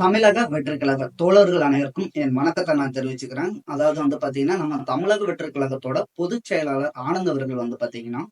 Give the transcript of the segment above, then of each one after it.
தமிழக வெற்றுக்கழக தோழர்கள் அனைவருக்கும் என் வணக்கத்தை நான் தெரிவிச்சுக்கிறேன். அதாவது வந்து பாத்தீங்கன்னா நம்ம தமிழக வெற்றுக்கழகத்தோட பொதுச் செயலாளர் ஆனந்த் அவர்கள் வந்து பாத்தீங்கன்னா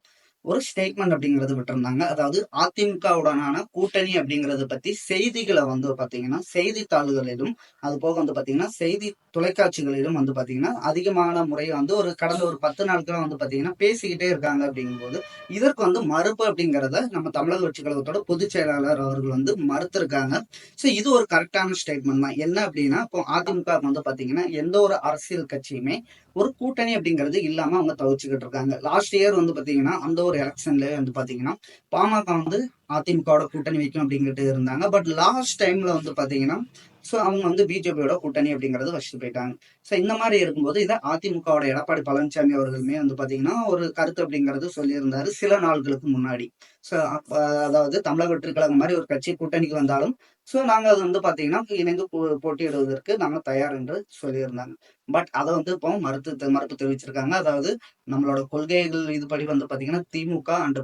ஒரு ஸ்டேட்மெண்ட் அப்படிங்கறது விட்டுருந்தாங்க. அதாவது அதிமுகவுடனான கூட்டணி அப்படிங்கறது பத்தி செய்திகளை வந்து பாத்தீங்கன்னா செய்தித்தாள்களிலும் அது போக வந்து பாத்தீங்கன்னா செய்தி தொலைக்காட்சிகளிலும் வந்து பாத்தீங்கன்னா அதிகமான முறை வந்து ஒரு கடந்த ஒரு பத்து நாட்களா வந்து பாத்தீங்கன்னா பேசிக்கிட்டே இருக்காங்க அப்படிங்கும்போது இதற்கு வந்து மறுப்பு அப்படிங்கறத நம்ம தமிழக கட்சி கழகத்தோட பொதுச் செயலாளர் அவர்கள் வந்து மறுத்திருக்காங்க. ஸோ இது ஒரு கரெக்டான ஸ்டேட்மெண்ட் தான். என்ன அப்படின்னா இப்போ அதிமுக வந்து பாத்தீங்கன்னா எந்த ஒரு அரசியல் கட்சியுமே ஒரு கூட்டணி அப்படிங்கிறது இல்லாம அவங்க தவிச்சுக்கிட்டு இருக்காங்க. லாஸ்ட் இயர் வந்து பாத்தீங்கன்னா அந்த ஒரு எலெக்ஷன்ல வந்து பாத்தீங்கன்னா பாமக வந்து அதிமுகவோட கூட்டணி வைக்கும் அப்படிங்கிட்டு இருந்தாங்க. பட் லாஸ்ட் டைம்ல வந்து பாத்தீங்கன்னா ஸோ அவங்க வந்து பிஜேபியோட கூட்டணி அப்படிங்கிறது வச்சுட்டு போயிட்டாங்க. ஸோ இந்த மாதிரி இருக்கும்போது இதை அதிமுகவோட எடப்பாடி பழனிசாமி அவர்களுமே வந்து பாத்தீங்கன்னா ஒரு கருத்து அப்படிங்கறது சொல்லியிருந்தாரு சில நாள்களுக்கு முன்னாடி. அதாவது தமிழக வெற்றிக்கழகம் மாதிரி ஒரு கட்சி கூட்டணிக்கு வந்தாலும் ஸோ நாங்கள் அது வந்து பாத்தீங்கன்னா இணைந்து போ- போட்டியிடுவதற்கு நாங்கள் தயார் என்று சொல்லியிருந்தாங்க. பட் அதை வந்து இப்போ மறுத்து மறுப்பு தெரிவிச்சிருக்காங்க. அதாவது நம்மளோட கொள்கைகள் இதுபடி வந்து பாத்தீங்கன்னா திமுக அண்ட்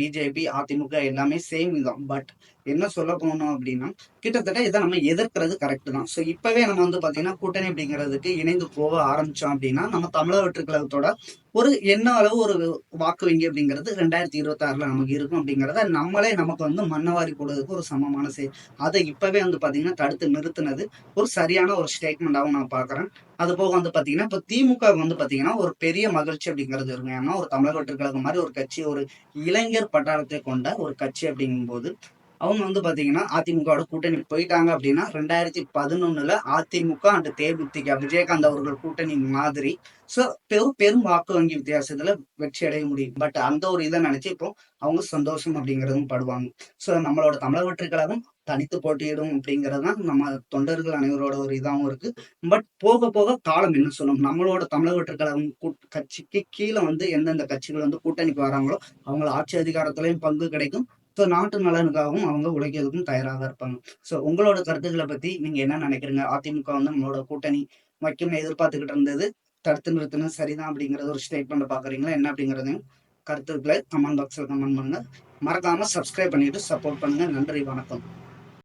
பிஜேபி அதிமுக எல்லாமே சேம் தான் பட் என்ன சொல்ல போனோம் அப்படின்னா கிட்டத்தட்ட இதை நம்ம எதிர்க்கிறது கரெக்ட் தான். ஸோ இப்பவே நம்ம வந்து பாத்தீங்கன்னா கூட்டணி அப்படிங்கிறதுக்கு இணைந்து போக ஆரம்பிச்சோம் அப்படின்னா நம்ம தமிழக வெற்றுக்கழகத்தோட ஒரு என்ன அளவு ஒரு வாக்கு வங்கி அப்படிங்கிறது ரெண்டாயிரத்தி இருபத்தாறுல நமக்கு இருக்கும். அப்படிங்கிறத நம்மளே நமக்கு வந்து மண்ணவாரி போடுறதுக்கு ஒரு சமமான செய் அதை இப்பவே வந்து பாத்தீங்கன்னா தடுத்து நிறுத்தினது ஒரு சரியான ஒரு ஸ்டேட்மெண்டாகவும் நான் பாக்குறேன். அது போக வந்து பாத்தீங்கன்னா இப்போ திமுக வந்து பாத்தீங்கன்னா ஒரு பெரிய மகிழ்ச்சி அப்படிங்கிறது இருக்கும் ஏன்னா ஒரு தமிழக மாதிரி ஒரு கட்சி ஒரு இளைஞர் பட்டாளத்தை கொண்ட ஒரு கட்சி அப்படிங்கும்போது அவங்க வந்து பாத்தீங்கன்னா அதிமுகவோட கூட்டணி போயிட்டாங்க அப்படின்னா ரெண்டாயிரத்தி பதினொன்னுல அதிமுக அண்ட் தேமுதிக விஜயகாந்த் அவர்கள் கூட்டணி மாதிரி. ஸோ பெரும் பெரும் வாக்கு வங்கி வித்தியாசத்துல வெற்றி அடைய முடியும். பட் அந்த ஒரு இதை நினைச்சு இப்போ அவங்க சந்தோஷம் அப்படிங்கிறதும் படுவாங்க. ஸோ நம்மளோட தமிழக வெற்றி கழகம் தனித்து போட்டியிடும் அப்படிங்கிறது தான் நம்ம தொண்டர்கள் அனைவரோட ஒரு இதாகவும் இருக்கு. பட் போக போக காலம் என்ன சொல்லும்? நம்மளோட தமிழக வெற்றி கழகம் கட்சிக்கு கீழே வந்து எந்தெந்த கட்சிகள் வந்து கூட்டணிக்கு வராங்களோ அவங்கள ஆட்சி அதிகாரத்திலையும் பங்கு கிடைக்கும். ஸோ நாட்டு நலனுக்காகவும் அவங்க உழைக்கிறதுக்கும் தயாராக இருப்பாங்க. ஸோ உங்களோட கருத்துக்களை பத்தி நீங்க என்ன நினைக்கிறீங்க? அதிமுக வந்து நம்மளோட கூட்டணி வைக்கும்னு எதிர்பார்த்துக்கிட்டு இருந்தது தடுத்து நிறுத்தினது சரிதான் அப்படிங்கறது ஒரு ஸ்டேட்மெண்ட் பாக்குறீங்களா என்ன அப்படிங்கறதையும் கருத்துக்களை கமெண்ட் பாக்ஸ்ல கமெண்ட் பண்ணுங்க. மறக்காம சப்ஸ்கிரைப் பண்ணிட்டு சப்போர்ட் பண்ணுங்க. நன்றி வணக்கம்.